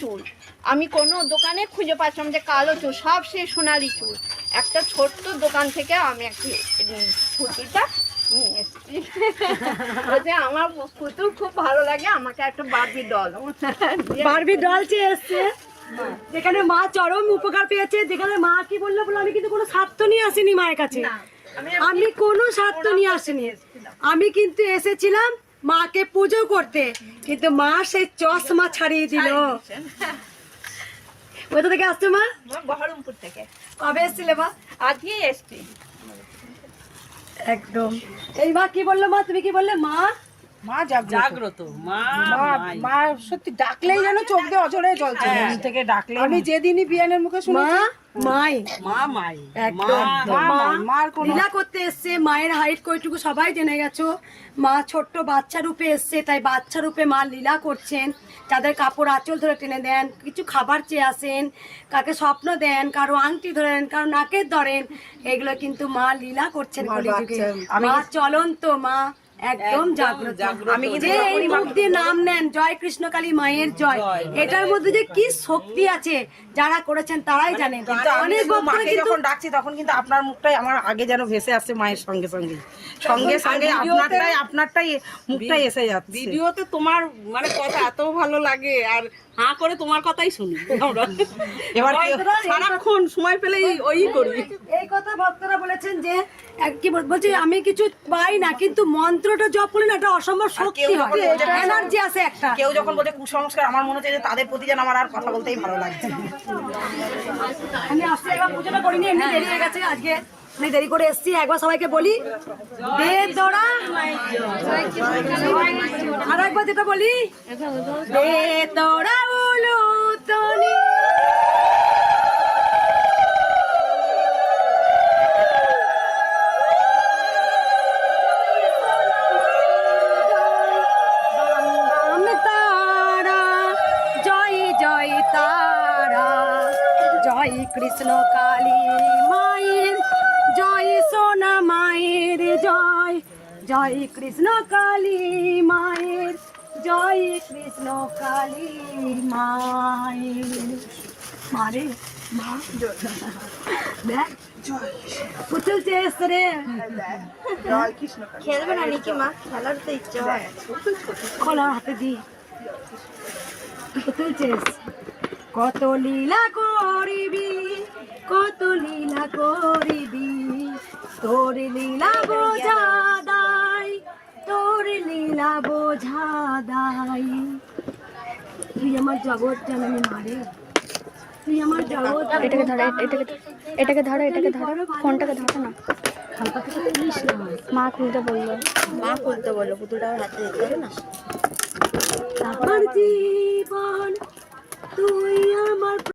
চুল। আমি কোনো দোকানে খুঁজে পাচ্ছিলাম যে কালো চুল সব সে সোনালি চুল। একটা ছোট্ট দোকান থেকে আমি একটু পুঁতিটা নিয়ে এসেছি। বলছে আমার পুতুল খুব ভালো লাগে আমাকে একটা বারবি ডল বারবি ডল চেয়ে এসছে। যেখানে মা চরম উপকার পেয়েছে যেখানে মা কি বলল বলে আমি কিন্তু কোনো স্বার্থ নিয়ে আসিনি মায়ের কাছে। আমি কোনো স্বার্থ নিয়ে আসিনি। আমি কিন্তু এসেছিলাম মাকে পুজো করতে কিন্তু মা সেই চশমা ছাড়িয়ে দিল। কোথা থেকে আসছো মা? বহরমপুর থেকে। কবে এসছিলে মা? আজকে এসছি। একদম। এই মা কি বলল মা? তুমি কি বললে মা? মা জাগ্রত। মা মা সত্যি ডাকলেই যেন চোখ দিয়ে অঝরে জল থেকে ডাকলে আমি যেদিনই বিয়ানের মুখে মা? শুনেছি মাই। মা মাই একদম। মা মা মাই, মার লীলা করতে এসছে মায়ের হাইট কইটুকু সবাই জেনে গেছো। মা ছোট্ট বাচ্চা রূপে এসছে তাই বাচ্চা রূপে মা লীলা করছেন। যাদের কাপড় আঁচল ধরে টেনে দেন কিছু খাবার চেয়ে আসেন কাকে স্বপ্ন দেন কারও আংটি ধরেন কারও নাকের ধরেন এগুলো কিন্তু মা লীলা করছেন কলিযুগে। মা চলন্ত মা। একদম জাগ্রত। আমি যে এই মুখ দিয়ে নাম নেন জয় মায়ের জয় এটার মধ্যে যে কি শক্তি আছে যারা করেছেন তারাই জানেন অনেক মাকে যখন ডাকছি তখন কিন্তু আপনার মুখটাই আমার আগে যেন ভেসে আসছে মায়ের সঙ্গে সঙ্গে সঙ্গে সঙ্গে আপনারটাই আপনারটাই মুখটাই এসে যাচ্ছে। ভিডিওতে তোমার মানে কথা এত ভালো লাগে আর হাঁ করে তোমার কথাই শুনি। আমরা এবার সারাক্ষণ সময় পেলেই ওই করি। এই কথা ভক্তরা বলেছেন যে এক- কি বলছি আমি কিছু পাই না কিন্তু মন্ত্রটা জপ করলে না একটা অসম্ভব শক্তি হয়। এনার্জি আছে একটা। কেউ যখন বলে কুসংস্কার আমার মনে হচ্ছে যে তাদের প্রতি যেন আমার আর কথা বলতেই ভালো লাগছে আমি আসতে এবার পুজোটা করিনি এমনি দেরি হয়ে গেছে আজকে আমি দেরি করে এসেছি। একবার সবাইকে বলি দোড়া। আর একবার যেটা বলি দে দোড়া উলু তারা। জয় কৃষ্ণ কালী মায়ের জয় সোনা মায়ের জয় জয় কৃষ্ণ কালী মায়ের জয় কৃষ্ণ কালী মায়ের। মারে মা। দেখ পুতুল চেয়েছ রে। খেলবে না নাকি মা? খেলার তো ইচ্ছে হয়। খোলা হাতে দি। পুতুল চেয়েছ কত লীলা করিবি কত লীলা করিবি। তোর লীলা বোঝা দাই তোর লীলা বোঝা দাই। তুই আমার জগৎ জানানি মারে তুই আমার জগৎ এটাকে ধরো এটাকে এটাকে ধরো এটাকে ধরো। ফোনটাকে ধরো না। মা খুলতে বলল। মা খুলতে বলল পুতুলটা হাতে দিতে হবে না? আমার জীবন তুই আমার